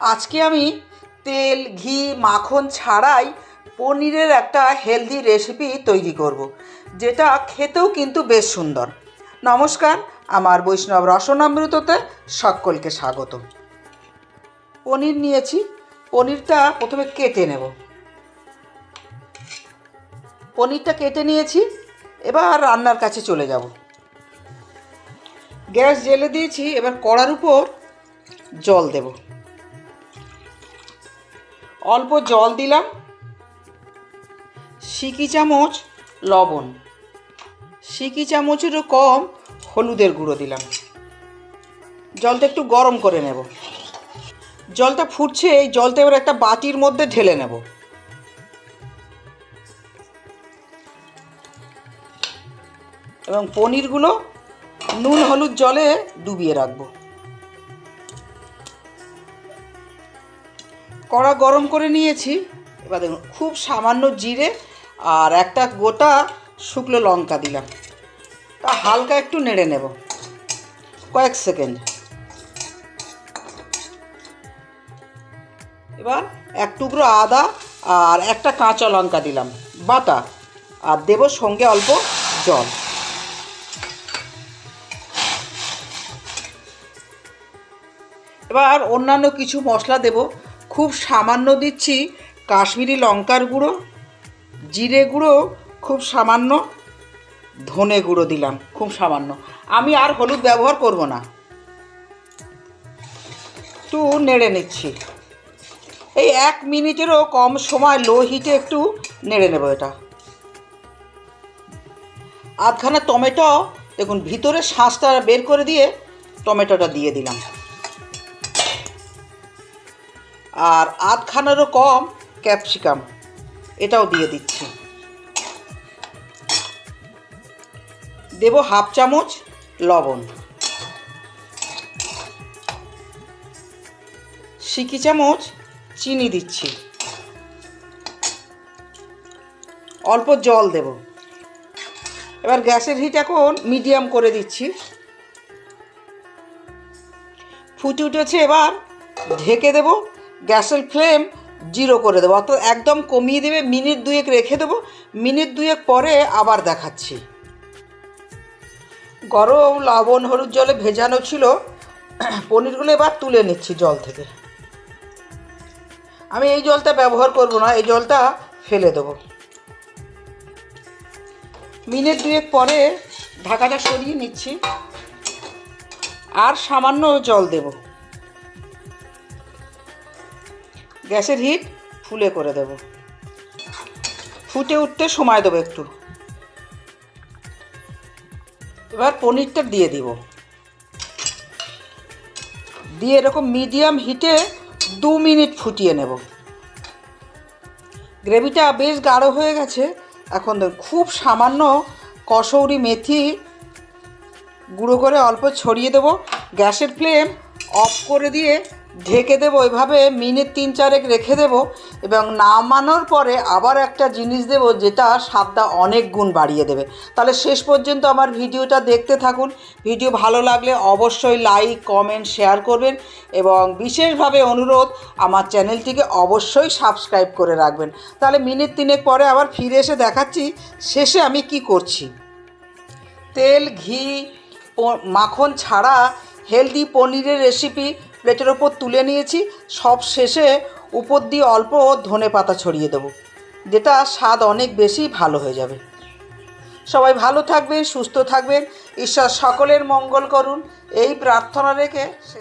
আজকে আমি তেল, ঘি, মাখন ছাড়াই পনিরের একটা হেলদি রেসিপি তৈরি করব। যেটা খেতেও কিন্তু বেশ সুন্দর। নমস্কার, আমার বৈষ্ণব রসনামৃততে সকলকে স্বাগত পনির নিয়েছি, পনিরটা প্রথমে কেটে নেব। পনিরটা কেটে নিয়েছি, এবার রান্নার কাছে চলে যাব। গ্যাস জেলে দিয়েছি, এবার কড়ার উপর জল দেব। অল্প জল দিলাম, সিকি চামচ লবণ, সিকি চামচেরও কম হলুদের গুঁড়ো দিলাম। জলটা একটু গরম করে নেব। জলটা ফুটছে, এই জলটা এবার একটা বাটির মধ্যে ঢেলে নেব। এবং পনিরগুলো নুন হলুদ জলে ডুবিয়ে রাখব। কড়া গরম করে নিয়েছি। এবার দেখুন, খুব সামান্য জিরে আর একটা গোটা শুকনো লঙ্কা দিলাম। তা হালকা একটু নেড়ে নেব, কয়েক সেকেন্ড। এবার এক টুকরো আদা আর একটা কাঁচা লঙ্কা দিলাম, বাটা। আর দেব সঙ্গে অল্প জল। এবার অন্যান্য কিছু মশলা দেব খুব সামান্য দিচ্ছি কাশ্মীরি লঙ্কার গুঁড়ো, জিরে গুঁড়ো, খুব সামান্য ধনে গুঁড়ো দিলাম, খুব সামান্য। আমি আর হলুদ ব্যবহার করব না। একটু নেড়ে নিচ্ছি। এই এক মিনিটেরও কম সময় লো হিটে একটু নেড়ে নেব এটা। আধখানা টমেটো, দেখুন, ভিতরে শাঁসটা বের করে দিয়ে টমেটোটা দিয়ে দিলাম। আর আধখানারও কম ক্যাপসিকাম। এটাও দিয়ে দিচ্ছি। দেব হাফ চামচ লবণ। সিকি চামচ চিনি দিচ্ছি। অল্প জল দেব। এবার গ্যাসের হিট এখন মিডিয়াম করে দিচ্ছি। ফুটে উঠেছে এবার ঢেকে দেব গ্যাসের ফ্লেম জিরো করে দেবো অত একদম কমিয়ে দেবে, মিনিট দুয়েক রেখে দেবো, মিনিট দুয়েক পরে আবার দেখাচ্ছি। গরম লবণ হলুদ জলে ভেজানো ছিল, পনিরগুলো এবার তুলে নিচ্ছি জল থেকে। আমি এই জলটা ব্যবহার করব না, এই জলটা ফেলে দেবো। মিনিট দুয়েক পরে ঢাকাটা সরিয়ে নিচ্ছি, আর সামান্য জল দেবো। গ্যাসের হিট ফুলে করে দেব। ফুটে উঠতে সময় দেবো একটু। এবার পনিরটা দিয়ে দিব। দিয়ে এরকম মিডিয়াম হিটে দু মিনিট ফুটিয়ে নেব। গ্রেভিটা বেশ গাঢ় হয়ে গেছে। এখন খুব সামান্য কসৌরি মেথি গুঁড়ো করে অল্প ছড়িয়ে দেবো। গ্যাসের ফ্লেম অফ করে দিয়ে ঢেকে দেবো, এভাবে মিনিট তিন চারেক রেখে দেব এবং নামানোর পরে আবার একটা জিনিস দেব যেটা স্বাদটা অনেক গুণ বাড়িয়ে দেবে। তাহলে শেষ পর্যন্ত আমার ভিডিওটা দেখতে থাকুন। ভিডিও ভালো লাগলে অবশ্যই লাইক, কমেন্ট, শেয়ার করবেন এবং বিশেষভাবে অনুরোধ, আমার চ্যানেলটিকে অবশ্যই সাবস্ক্রাইব করে রাখবেন। তাহলে মিনিট তিনেক পরে আবার ফিরে এসে দেখাচ্ছি, শেষে আমি কি করছি? তেল, ঘি মাখন ছাড়া হেলদি পনিরের রেসিপি প্লেটের ওপর তুলে নিয়েছি। সব শেষে উপর দিয়ে অল্প ধনে পাতা ছড়িয়ে দেবো। যেটা স্বাদ অনেক বেশি ভালো হয়ে যাবে। সবাই ভালো থাকবেন, সুস্থ থাকবেন। ঈশ্বর সকলের মঙ্গল করুন। এই প্রার্থনা রেখে